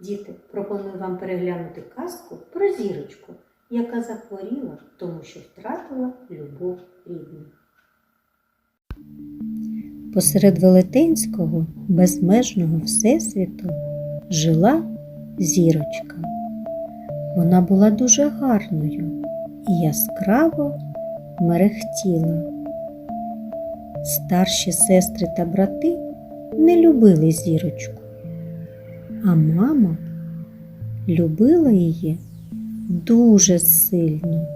Діти, пропоную вам переглянути казку про зірочку, яка захворіла, тому що втратила любов рідних. Посеред велетенського безмежного всесвіту жила зірочка. Вона була дуже гарною і яскраво мерехтіла. Старші сестри та брати не любили зірочку, а мама любила її дуже сильно.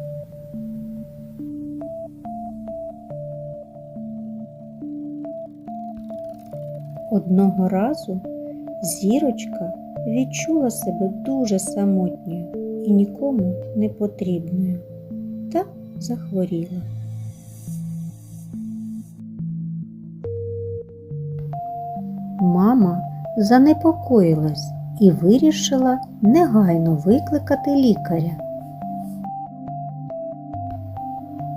Одного разу зірочка відчула себе дуже самотньою і нікому не потрібною та захворіла. Мама занепокоїлась і вирішила негайно викликати лікаря.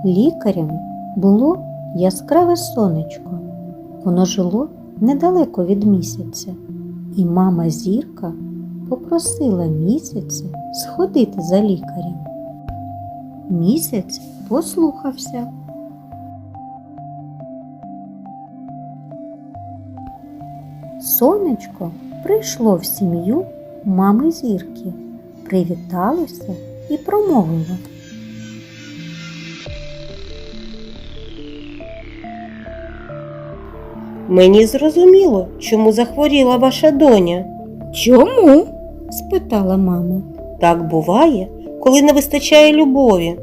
Лікарем було яскраве сонечко. Воно жило недалеко від місяця, і мама зірка попросила місяця сходити за лікарем. Місяць послухався. Сонечко прийшло в сім'ю мами зірки, привіталося і промовило. Мені зрозуміло, чому захворіла ваша доня. Чому? спитала мама. Так буває, коли не вистачає любові.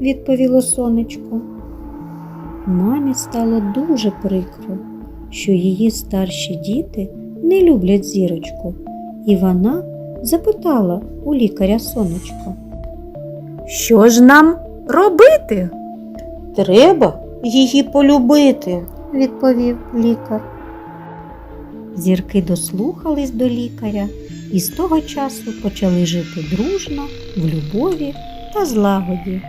відповіло сонечко. Мамі стало дуже прикро, що її старші діти не люблять зірочку, і вона запитала у лікаря сонечко. Що ж нам робити? Треба її полюбити. відповів лікар. Зірки дослухались до лікаря і з того часу почали жити дружно, в любові та злагоді.